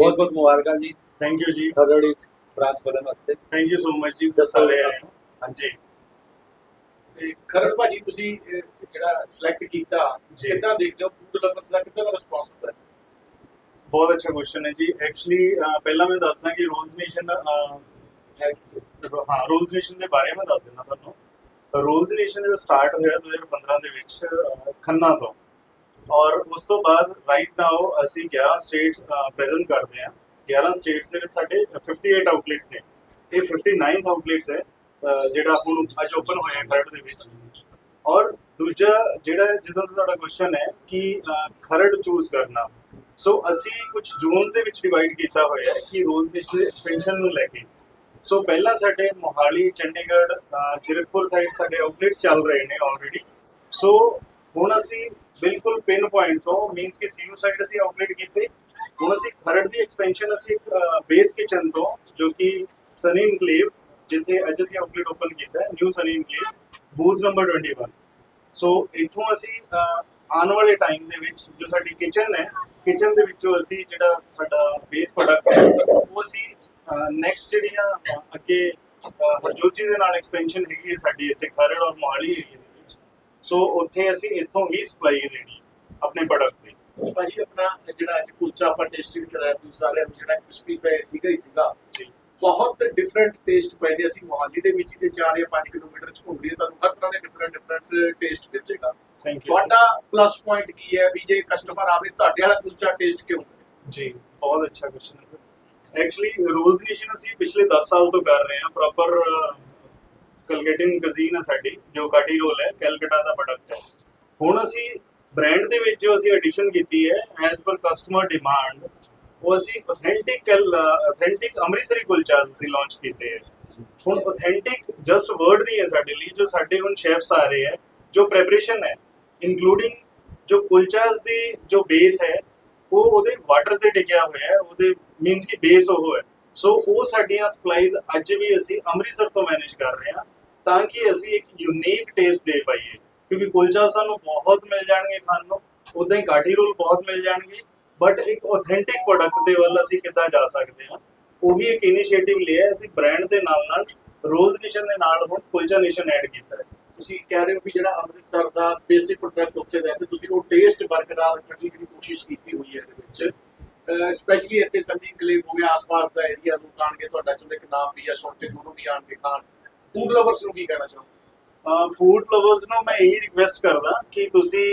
ਮੁਬਾਰਕਾਂ ਜੀ। Thank you ਜੀ। ਖਰੜੀ ਬ੍ਰਾਂਚ ਖੋਲਣ ਵਾਸਤੇ। ਥੈਂਕ ਯੂ ਸੋ ਮਚ ਜੀ ਦੱਸੋ। ਸਾਰੇ ਜੀ। ਆਏ ਹੋ। ਹਾਂਜੀ। ਤੇ ਖਰੜ ਭਾਜੀ ਤੁਸੀਂ ਜਿਹੜਾ ਸਿਲੈਕਟ ਕੀਤਾ ਜੀ। ਕਿੱਦਾਂ ਦੇਖਦੇ ਹੋ? ਫੂਡ ਲਵਰ ਸਿਲੈਕਟ ਕਿੱਦਾਂ ਦਾ ਰਿਸਪੌਂਸ ਹੁੰਦਾ ਹੈ? ਬਹੁਤ ਅੱਛਾ ਕੁਐਸਚਨ ਹੈ ਜੀ। ਐਕਚੁਅਲੀ ਪਹਿਲਾਂ ਮੈਂ ਦੱਸਦਾ ਕਿ ਰੋਲਸ ਨੇਸ਼ਨ ਹਾਂ ਰੋਲਸ ਨੇਸ਼ਨ ਦੇ ਬਾਰੇ ਮੈਂ ਦੱਸ ਦਿੰਦਾ ਤੁਹਾਨੂੰ। ਰੋਲਸ ਨੇਸ਼ਨ ਜੋ ਸਟਾਰਟ ਹੋਇਆ 2015 ਦੇ ਵਿੱਚ ਅਹ, ਖੰਨਾ ਤੋਂ। ਔਰ ਉਸ ਤੋਂ ਬਾਅਦ ਰਾਈਟ ਨਾਓ ਅਸੀਂ 11 ਸਟੇਟਸ ਪ੍ਰੈਜ਼ੈਂਟ ਕਰਦੇ ਹਾਂ। 11 ਸਟੇਟਸ ਦੇ ਵਿੱਚ ਸਾਡੇ 58 ਆਊਟਲੈਟਸ ਨੇ। ਇਹ 59th ਆਊਟਲੈਟਸ ਹੈ ਜਿਹੜਾ ਹੁਣ ਅੱਜ ਓਪਨ ਹੋਇਆ ਖਰੜ ਦੇ ਵਿੱਚ। ਔਰ ਦੂਜਾ ਜਿਹੜਾ ਜਦੋਂ ਤੁਹਾਡਾ ਕੁਐਸਚਨ ਹੈ ਕਿ ਖਰੜ ਚੂਜ਼ ਕਰਨਾ। ਸੋ ਅਸੀਂ ਕੁਝ ਜ਼ੋਨਸ ਦੇ ਵਿੱਚ ਡਿਵਾਈਡ ਕੀਤਾ ਹੋਇਆ ਹੈ ਕਿ ਰੋਲਸ ਦੇ ਐਕਸਪੈਂਸ਼ਨ ਨੂੰ ਲੈ ਕੇ। ਸੋ ਪਹਿਲਾਂ ਸਾਡੇ ਮੋਹਾਲੀ ਚੰਡੀਗੜ੍ਹ ਅਹ, ਸਾਈਡ ਸਾਡੇ ਆਊਟਲੈਟਸ ਚੱਲ ਰਹੇ ਨੇ ਆਲਰੇਡੀ ਸੋ ਹੁਣ ਅਸੀਂ ਬਿਲਕੁਲ ਪਿਨ ਪੁਆਇੰਟ ਤੋਂ ਮੀਨਸ ਕਿ ਸੀਯੂ ਸਾਈਡ ਅਸੀਂ ਆਊਟਲੈਟ ਕੀਤੇ। ਹੁਣ ਅਸੀਂ ਖਰੜ ਦੀ ਐਕਸਪੈਂਸ਼ਨ ਅਸੀਂ ਬੇਸ ਕਿਚਨ ਤੋਂ, ਜੋ ਕਿ ਸਨੀ ਇਨਕਲੇਵ ਜਿੱਥੇ ਅੱਜ ਅਸੀਂ ਆਊਟਲੈਟ ਓਪਨ ਕੀਤਾ ਹੈ new Sunny enclave booth number 21 so ਇੱਥੋਂ ਅਸੀਂ ਆਉਣ ਵਾਲੇ ਟਾਈਮ ਦੇ ਵਿੱਚ ਜੋ ਸਾਡੀ ਕਿਚਨ ਹੈ ਕਿਚਨ ਦੇ ਵਿੱਚੋਂ ਅਸੀਂ ਜਿਹੜਾ ਸਾਡਾ ਬੇਸ ਪ੍ਰੋਡਕਟ ਹੈ, ਉਹ ਅਸੀਂ ਨੈਕਸਟ ਜਿਹੜੀਆਂ ਅੱਗੇ ਹਰਜੋਤ ਜੀ ਦੇ ਨਾਲ ਐਕਸਪੈਂਸ਼ਨ ਹੈਗੀ ਹੈ ਸਾਡੀ ਇੱਥੇ ਖਰੜ ਔਰ ਮੋਹਾਲੀ ਏਰੀਆ ਸੋ ਉੱਥੇ ਅਸੀਂ ਇੱਥੋਂ ਹੀ ਸਪਲਾਈ ਦੇਣੀ ਆਪਣੇ ਪ੍ਰੋਡਕਟ ਦੀ ਭਾਜੀ ਆਪਣਾ ਜਿਹੜਾ ਅੱਜ ਕੁਲਚਾ ਆਪਾਂ ਟੇਸਟਿੰਗ ਕਰਾਇਆ ਤੁਸੀਂ ਸਾਰਿਆਂ ਨੂੰ ਜਿਹੜਾ ਕ੍ਰਿਸਪੀ ਪਏ ਸੀਗਾ ਹੀ ਸੀਗਾ। ਜੀ। ਬਹੁਤ ਡਿਫਰੈਂਟ ਟੇਸਟ ਪਏ ਅਸੀਂ ਮੋਹਾਲੀ ਦੇ ਵਿੱਚ ਤੇ 4 ਜਾਂ 5 ਕਿਲੋਮੀਟਰ ਚ ਘੁੰਮ ਰਹੀ ਤੁਹਾਨੂੰ ਹਰ ਤਰ੍ਹਾਂ ਦੇ ਡਿਫਰੈਂਟ ਡਿਫਰੈਂਟ ਟੇਸਟ ਮਿਲੇਗਾ। ਥੈਂਕ ਯੂ ਤੁਹਾਡਾ ਪਲੱਸ ਪੁਆਇੰਟ ਕੀ ਹੈ ਵੀ ਜੇ ਕਸਟਮਰ ਆਵੇ ਤੁਹਾਡੇ ਵਾਲਾ ਕੁਲਚਾ ਟੇਸਟ ਕਿਉਂ ਜੀ ਬਹੁਤ ਅੱਛਾ ਕੁਐਸਚਨ ਹੈ ਸਰ। ਐਕਚੁਅਲੀ ਰੋਲਸ ਨੇਸ਼ਨ ਅਸੀਂ ਪਿਛਲੇ 10 ਸਾਲ ਤੋਂ ਕਰ ਰਹੇ ਹਾਂ ਪ੍ਰੋਪਰ ਕਲਕੇਟਿੰਗ ਕਜ਼ੀਨ ਹੈ ਸਾਡੀ, ਜੋ ਕਾਟੀ ਰੋਲ ਹੈ, ਕੈਲਕਟਾ ਦਾ ਪ੍ਰੋਡਕਟ ਹੈ। ਹੁਣ ਅਸੀਂ ਬ੍ਰਾਂਡ ਦੇ ਵਿੱਚ ਜੋ ਅਸੀਂ ਐਡੀਸ਼ਨ ਕੀਤੀ ਹੈ ਐਸ ਪਰ ਕਸਟਮਰ ਡਿਮਾਂਡ ਉਹ ਅਸੀਂ ਆਥੈਂਟਿਕ ਆਥੈਂਟਿਕ ਅੰਮ੍ਰਿਤਸਰੀ ਕੁਲਚਾਸ ਅਸੀਂ ਲਾਂਚ ਕੀਤੇ ਹੈ। ਹੁਣ ਆਥੈਂਟਿਕ ਜਸਟ ਵਰਡ ਨਹੀਂ ਹੈ ਸਾਡੇ ਲਈ, ਜੋ ਸਾਡੇ ਹੁਣ ਸ਼ੈਫਸ ਆ ਰਹੇ ਹੈ, ਜੋ ਪ੍ਰੈਪਰੇਸ਼ਨ ਹੈ ਇਨਕਲੂਡਿੰਗ ਜੋ ਕੁਲਚਾਸ ਦੀ ਜੋ ਬੇਸ ਹੈ, ਉਹ ਉਹਦੇ ਵਾਟਰ ਤੇ ਟਿਕਿਆ ਹੋਇਆ ਹੈ, ਉਹਦੇ ਮੀਨਸ ਕਿ ਬੇਸ ਉਹ ਹੈ। ਸੋ ਉਹ ਸਾਡੀਆਂ ਸਪਲਾਈਜ਼ ਅੱਜ ਵੀ ਅਸੀਂ ਅੰਮ੍ਰਿਤਸਰ ਤੋਂ ਮੈਨੇਜ ਕਰ ਰਹੇ ਹਾਂ। ਤਾਂ ਕਿ ਅਸੀਂ ਇੱਕ ਯੂਨੀਕ ਟੇਸਟ ਦੇ ਪਾਈਏ। ਕਿਉਂਕਿ ਕੁਲਚਾ ਸਾਨੂੰ ਬਹੁਤ ਮਿਲ ਜਾਣਗੇ ਖਾਣ ਨੂੰ ਉਦਾਂ ਹੀ ਕਾਠੀ ਰੋਲ ਬਹੁਤ ਮਿਲ ਜਾਣਗੇ ਬਟ ਇੱਕ ਆਥੈਂਟਿਕ ਪ੍ਰੋਡਕਟ ਦੇ ਵੱਲ ਅਸੀਂ ਕਿੱਦਾਂ ਜਾ ਸਕਦੇ ਹਾਂ? ਉਹ ਵੀ ਇੱਕ ਇਨੀਸ਼ੀਏਟਿਵ ਲਿਆ ਅਸੀਂ ਬ੍ਰਾਂਡ ਦੇ ਨਾਲ ਨਾਲ ਰੋਲਸ ਨੇਸ਼ਨ ਦੇ ਨਾਲ ਹੁਣ ਕੁਲਚਾ ਨੇਸ਼ਨ ਐਡ ਕੀਤਾ ਹੈ। ਤੁਸੀਂ ਕਹਿ ਰਹੇ ਹੋ ਵੀ ਜਿਹੜਾ ਅੰਮ੍ਰਿਤਸਰ ਦਾ ਬੇਸਿਕ ਪ੍ਰੋਡਕਟ ਉੱਥੇ ਦਾ ਹੈ, ਤੇ ਤੁਸੀਂ ਉਹ ਟੇਸਟ ਬਰਕਰਾਰ ਰੱਖਣ ਦੀ ਕੋਸ਼ਿਸ਼ ਕੀਤੀ ਹੋਈ ਹੈ ਇਹਦੇ ਵਿੱਚ। ਸਪੈਸ਼ਲੀ ਇੱਥੇ ਸੰਦੀ ਕਲੇਵ ਹੋ ਗਿਆ, ਆਸ-ਪਾਸ ਦਾ ਏਰੀਆ ਨੂੰ ਆਣਗੇ ਤੁਹਾਡਾ ਚਲੋ ਇੱਕ ਨਾਮ ਵੀ ਆ ਛੋਟੇ ਨੂੰ ਵੀ ਆਣਗੇ ਖਾਣ। ਫੂਡ ਲਵਰਸ ਨੂੰ ਕੀ ਕਹਿਣਾ ਚਾਹੋ ਫੂਡ ਲਵਰਸ ਨੂੰ ਮੈਂ ਇਹੀ ਰਿਕਵੈਸਟ ਕਰਦਾ ਕਿ ਤੁਸੀਂ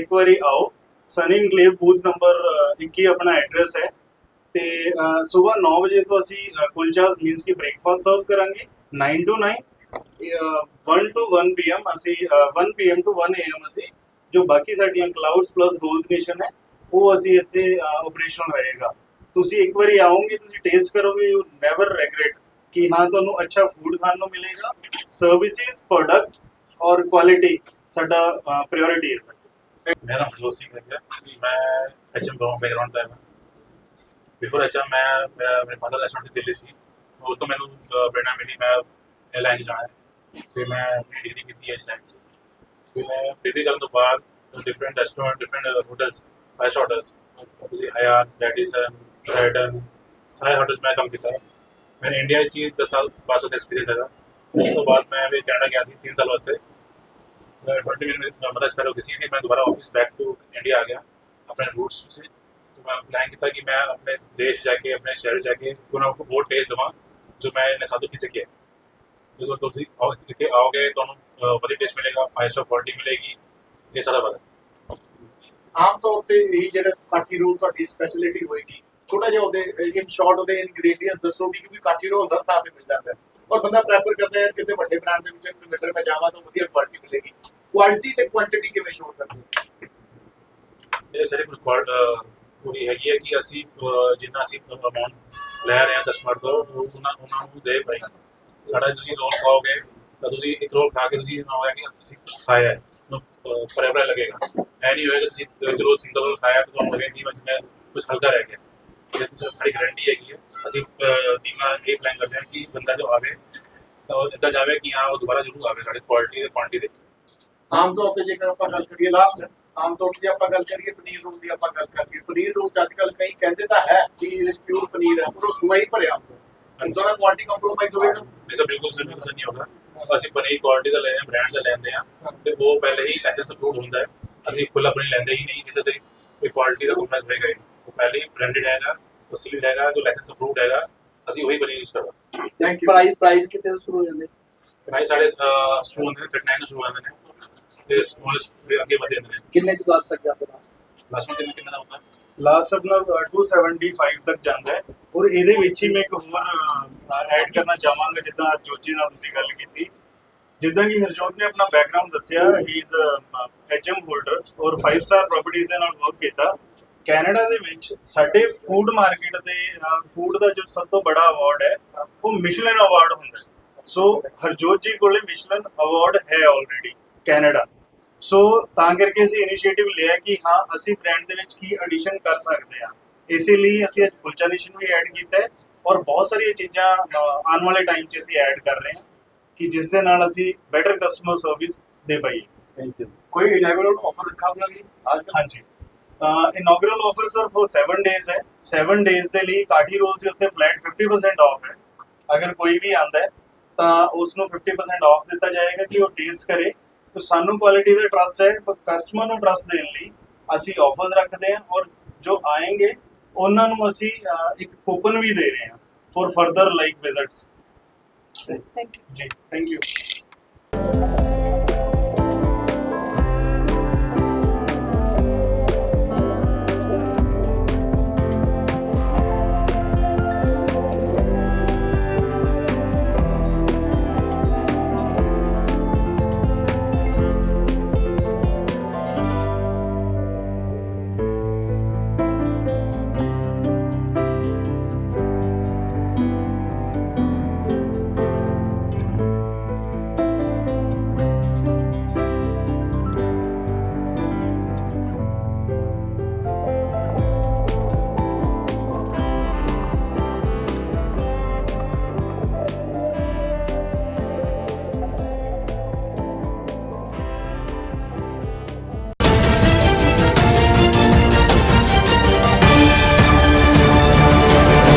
ਇੱਕ ਵਾਰੀ ਆਓ। ਸਨੀ ਇਨਕਲੇਵ ਬੂਥ ਨੰਬਰ 21 ਆਪਣਾ ਐਡਰੈਸ ਹੈ। ਤੇ ਸਵੇਰ 9 ਵਜੇ ਤੋਂ ਅਸੀਂ ਕੁਲਚਾਸ ਮੀਨਸ ਕਿ ਬ੍ਰੇਕਫਾਸਟ ਸਰਵ ਕਰਾਂਗੇ। 9 ਟੂ 9 ਅਹ, 1 ਟੂ 1 ਪੀਐਮ ਅਸੀਂ ਅਹ, 1 ਪੀਐਮ ਟੂ 1 ਏਐਮ ਅਸੀਂ ਜੋ ਬਾਕੀ ਸਾਡੀਆਂ ਕਲਾਉਡਸ ਪਲੱਸ ਰੋਲਸ ਨੇਸ਼ਨ ਹੈ ਉਹ ਅਸੀਂ ਇੱਥੇ ਆਪਰੇਸ਼ਨਲ ਰਹੇਗਾ ਤੁਸੀਂ ਇੱਕ ਵਾਰੀ ਆਓਗੇ ਤੁਸੀਂ ਟੇਸਟ ਕਰੋਗੇ ਯੂ ਨੈਵਰ ਰੈਗਰੇਟ कि हाँ ਤੁਹਾਨੂੰ ਅੱਛਾ ਫੂਡ ਖਾਣ ਨੂੰ ਮਿਲੇਗਾ ਸਰਵਿਸਿਜ਼ ਪ੍ਰੋਡਕਟ ਔਰ ਕੁਆਲਿਟੀ ਸਾਡਾ ਪ੍ਰਾਇੋਰਟੀ ਹੈ ਸਰ ਮੇਰਾ ਨਾਮ ਹਰਜੋਤ ਸਿੰਘ ਹੈ ਮੈਂ ਐਚਐਮ ਬਰੋਂ ਬੈਕਗ੍ਰਾਉਂਡ ਦਾ ਹਾਂ ਬਿਫੋਰ ਐਚਐਮ ਮੈਂ, ਮੇਰਾ, ਮੇਰੇ ਫਾਦਰ ਰੈਸਟੋਰੈਂਟ ਦਿੱਲੀ ਸੀ। ਉਹ ਤੋਂ ਮੈਨੂੰ ਪ੍ਰੇਰਣਾ ਮਿਲੀ ਮੈਂ ਐਲਾਈਨ ਜਾਣਾ ਫਿਰ ਮੈਂ ਆਪਣੀ ਡਿਗਰੀ ਕੀਤੀ ਹੈ ਸਲੈਂਡ ਚ। ਫਿਰ ਮੈਂ ਡਿਗਰੀ ਕਰਨ ਤੋਂ ਬਾਅਦ different restaurant different hotels five hotels ਤੁਸੀਂ ਹਯਾਤ ਡੈਟਿਸਨ ਰੈਡਨ ਸਾਰੇ ਹੋਟਲਸ ਮੈਂ ਕੰਮ ਕੀਤਾ ਮੈਂ ਇੰਡੀਆ 'ਚ ਹੀ 10 ਸਾਲ ਬਾਅਦ ਦਾ ਐਕਸਪੀਰੀਅੰਸ ਹੈਗਾ ਉਸ ਤੋਂ ਬਾਅਦ ਮੈਂ ਵੀ ਕੈਨੇਡਾ ਗਿਆ ਸੀ 3 ਸਾਲ ਵਾਸਤੇ ट्वेंटी मिनट मतलब स्पेल हो गई थी मैं दोबारा वापस बैक टू इंडिया आ गया अपने रूट्स से तो मैं प्लान किया कि मैं अपने देश जाके अपने शहर जाके क्यों ना आपको वो टेस्ट दवा जो मैं इन सालों की सीखी है जो तो तुम आओ- इतने आओगे तो ਵਧੀਆ ਟੇਸਟ ਮਿਲੇਗਾ 5 ਸਟਾਰ ਕੁਆਲਿਟੀ ਮਿਲੇਗੀ ਇਹ ਸਾਰਾ ਬਾਤ ਆਮ ਤੌਰ ਤੇ ਇਹ ਜਿਹੜਾ ਕਾਠੀ ਰੋਲ ਤੁਹਾਡੀ ਸਪੈਸ਼ਲਿਟੀ ਹੋਏਗੀ ਥੋੜਾ ਜਿਹਾ ਉਹਦੇ ਇਨ ਸ਼ਾਰਟ ਉਹਦੇ ਇਨਗਰੀਡੀਅੰਟਸ ਦੱਸੋਗੇ ਕਿ ਵੀ ਕਾਠੀ ਰੋਲ ਹਰ ਥਾਂ ਮਿਲ ਜਾਂਦਾ ਔਰ ਬੰਦਾ ਪ੍ਰੈਫਰ ਕਰਦਾ ਹੈ ਕਿਸੇ ਵੱਡੇ ਬ੍ਰਾਂਡ ਦੇ ਵਿੱਚ ਮਿਲਰ ਮੈਂ ਜਾਵਾਂ ਤਾਂ ਵਧੀਆ ਕੁਆਲਿਟੀ ਮਿਲੇਗੀ। ਕੁਆਲਿਟੀ ਤੇ ਕੁਆਂਟੀਟੀ ਕਿਵੇਂ ਸ਼ੋਰ ਕਰਦੇ ਇਹ ਸਾਰੀ ਕੁਆਲ ਪੂਰੀ ਹੈਗੀ ਹੈ ਕਿ ਅਸੀਂ ਜਿੰਨਾ ਅਸੀਂ ਅਮਾਉਂਟ ਲੈ ਰਹੇ ਹਾਂ ਕਸਟਮਰ ਤੋਂ ਉਹਨਾਂ ਉਹਨਾਂ ਨੂੰ ਦੇ ਪਾਈਏ ਸਾਡਾ ਤੁਸੀਂ ਰੋਲ ਖਾਓਗੇ, ਤਾਂ ਤੁਸੀਂ ਇੱਕ ਰੋਲ ਖਾ ਕੇ ਤੁਸੀਂ ਨਾ ਹੋਇਆ ਕਿ ਅਸੀਂ ਕੁਝ ਖਾਇਆ ਹੈ। ਨੂੰ ਲੱਗੇਗਾ। ਐ ਨਹੀਂ ਹੋਏਗਾ ਤੁਸੀਂ ਇੱਕ ਸਿੰਗਲ ਰੋਲ ਖਾਇਆ ਤਾਂ ਤੁਹਾਨੂੰ ਲੱਗੇਗਾ ਕਿ ਮੈਂ ਕੁਝ ਹਲਕਾ ਰਹਿ ਗਿਆ। ਤਾਂ ਸਾਡੀ ਗਾਰੰਟੀ ਹੈਗੀ ਹੈ ਅਸੀਂ ਟੀਮਾਂ ਇਹ ਪਲਾਨ ਕਰਦੇ ਹਾਂ ਕਿ ਬੰਦਾ ਜੋ ਆਵੇ ਤਾਂ ਉਹ ਇੱਦਾਂ ਜਾਵੇ ਕਿ ਹਾਂ ਉਹ ਦੁਬਾਰਾ ਜ਼ਰੂਰ ਆਵੇ ਸਾਡੇ ਕੁਆਲਿਟੀ ਤੇ ਕੁਆਂਟੀਟੀ ਦੇ। ਆਮ ਤੌਰ ਤੇ ਜੇਕਰ ਆਪਾਂ ਗੱਲ ਕਰੀਏ ਲਾਸਟ ਆਮ ਤੌਰ ਤੇ ਆਪਾਂ ਗੱਲ ਕਰੀਏ ਪਨੀਰ ਰੋਲ ਦੀ ਆਪਾਂ ਗੱਲ ਕਰੀਏ। ਪਨੀਰ ਰੋਲ ਅੱਜ ਕੱਲ ਕਈ ਕਹਿੰਦੇ ਤਾਂ ਹੈ ਕਿ ਇਹ ਪਿਓਰ ਪਨੀਰ ਹੈ ਪਰ ਉਹ ਸੁਮਾ ਹੀ ਭਰਿਆ ਹੁੰਦਾ। ਇੰਦੋਂ ਨਾਲ ਕੁਆਲਿਟੀ ਕੰਪਰੋਮਾਈਜ਼ ਹੋਏਗਾ। ਨਹੀਂ ਸਰ ਬਿਲਕੁਲ ਬਿਲਕੁਲ ਨਹੀਂ ਹੋਗਾ ਅਸੀਂ ਪਨੀਰ ਕੁਆਲਿਟੀ ਦਾ ਲੈਂਦੇ ਹਾਂ ਬ੍ਰਾਂਡ ਦਾ ਲੈਂਦੇ ਹਾਂ ਤੇ ਉਹ ਪਹਿਲੇ ਹੀ ਲਾਇਸੈਂਸ ਅਪਰੂਵਡ ਹੁੰਦਾ ਹੈ। ਅਸੀਂ ਖੁੱਲਾ ਪਨੀਰ ਲੈਂਦੇ ਹੀ ਨਹੀਂ ਕਿਸੇ ਦੇ ਕੋਈ ਕੁਆਲਿਟੀ ਦਾ ਕੰਪਰੋਮਾਈਜ਼ ਹੋਏਗਾ। ਉਹ ਪਹਿਲੇ ਹੀ ਬ੍ਰਾਂਡਡ ਹੈਗਾ ਉਹ ਸੀਲਡ ਹੈਗਾ ਜੋ ਲਾਇਸੈਂਸ ਅਪਰੂਵਡ ਹੈਗਾ ਅਸੀਂ ਉਹੀ ਪਨੀਰ ਯੂਜ਼ ਕਰਦਾ ਥੈਂਕ ਯੂ ਪ੍ਰਾਈਸ ਪ੍ਰਾਈਸ ਕਿਤੇ ਤੋਂ ਸ਼ੁਰੂ ਹੋ ਜਾਂਦੇ? ਪ੍ਰਾਈਸ ਸਾਡੇ ਸ਼ੁਰੂ ਹੁੰਦੇ ਨੇ 39 ਤੋਂ ਸ਼ੁਰੂ ਹੁੰਦੇ ਨੇ। ਤੇ ਸਮਾਲ ਫਿਰ ਅੱਗੇ ਵਧਦੇ ਨੇ। ਕਿੰਨੇ ਕੁ ਤੱਕ ਜਾਂਦੇ ਨੇ? ਲਾਸਟ ਵਿੱਚ ਕਿੰਨਾ ਦਾ ਹੁੰਦਾ? ਲਾਸਟ ਆਪਣਾ 275 ਤੱਕ ਜਾਂਦਾ ਹੈ। ਔਰ ਇਹਦੇ ਵਿੱਚ ਹੀ ਮੈਂ ਇੱਕ ਹੋਰ ਐਡ ਕਰਨਾ ਚਾਹਾਂਗਾ ਜਿੱਦਾਂ ਜੋਜੀ ਨਾਲ ਤੁਸੀਂ ਗੱਲ ਕੀਤੀ। ਜਿੱਦਾਂ ਕਿ ਹਰਜੋਤ ਨੇ ਆਪਣਾ ਬੈਕਗ੍ਰਾਉਂਡ ਦੱਸਿਆ ਹੀ ਇਜ਼ ਐਚਐਮ ਹੋਲਡਰ ਔਰ 5 ਸਟਾਰ ਪ੍ਰਾਪਰਟੀਆਂ ਦੇ ਨਾਲ ਵਰਕ ਕੀਤਾ। ਕੈਨੇਡਾ ਦੇ ਵਿੱਚ ਸਾਡੇ ਫੂਡ ਮਾਰਕੀਟ ਦੇ ਫੂਡ ਦਾ ਜੋ ਸਭ ਤੋਂ ਬੜਾ ਅਵਾਰਡ ਹੈ ਉਹ ਮਿਸ਼ਲਨ ਅਵਾਰਡ ਹੁੰਦਾ ਹੈ। ਸੋ ਹਰਜੋਤ ਜੀ ਕੋਲੇ ਮਿਸ਼ਲਨ ਅਵਾਰਡ ਹੈ ਆਲਰੇਡੀ ਕੈਨੇਡਾ। ਸੋ ਤਾਂ ਕਰਕੇ ਅਸੀਂ ਇਨੀਸ਼ੀਏਟਿਵ ਲਿਆ ਕਿ ਹਾਂ ਅਸੀਂ ਬ੍ਰਾਂਡ ਦੇ ਵਿੱਚ ਕੀ ਐਡੀਸ਼ਨ ਕਰ ਸਕਦੇ ਹਾਂ। ਇਸੇ ਲਈ ਅਸੀਂ ਅੱਜ ਕੁਲਚਾ ਨੇਸ਼ਨ ਵੀ ਐਡ ਕੀਤਾ ਹੈ ਔਰ ਬਹੁਤ ਸਾਰੀਆਂ ਚੀਜ਼ਾਂ ਆਉਣ ਵਾਲੇ ਟਾਈਮ 'ਚ ਅਸੀਂ ਐਡ ਕਰ ਰਹੇ ਹਾਂ ਕਿ ਜਿਸ ਦੇ ਨਾਲ ਅਸੀਂ ਬੈਟਰ ਕਸਟਮਰ ਸਰਵਿਸ ਦੇ ਪਾਈਏ। ਥੈਂਕ ਯੂ ਕੋਈ ਇਨੈਗਰਲ ਆਫਰ ਰੱਖਾ ਆਪਣਾ ਜੀ ਹਾਂਜੀ। Inaugural offer sir for 7 days ਹੈ। 7 ਡੇਜ਼ ਦੇ ਲਈ ਕਾਠੀ ਰੋਲ ਦੇ ਉੱਤੇ ਫਲੈਟ 50% ਆਫ ਹੈ। ਅਗਰ ਕੋਈ ਵੀ ਆਂਦਾ ਹੈ ਤਾਂ ਉਸ ਨੂੰ 50% ਆਫ ਦਿੱਤਾ ਜਾਏਗਾ ਕਿ ਉਹ ਟੇਸਟ ਕਰੇ। ਤਾਂ ਸਾਨੂੰ ਕੁਆਲਿਟੀ ਦਾ ਟਰਸਟ ਹੈ ਪਰ ਕਸਟਮਰ ਨੂੰ ਟਰਸਟ ਦੇਣ ਲਈ ਅਸੀਂ ਆਫਰਸ ਰੱਖਦੇ ਹਾਂ ਔਰ ਜੋ ਆਏਗੇ ਉਹਨਾਂ ਨੂੰ ਅਸੀਂ ਇੱਕ ਕੂਪਨ ਵੀ ਦੇ ਰਹੇ ਹਾਂ for further like visits thank you ਜੀ ਥੈਂਕ ਯੂ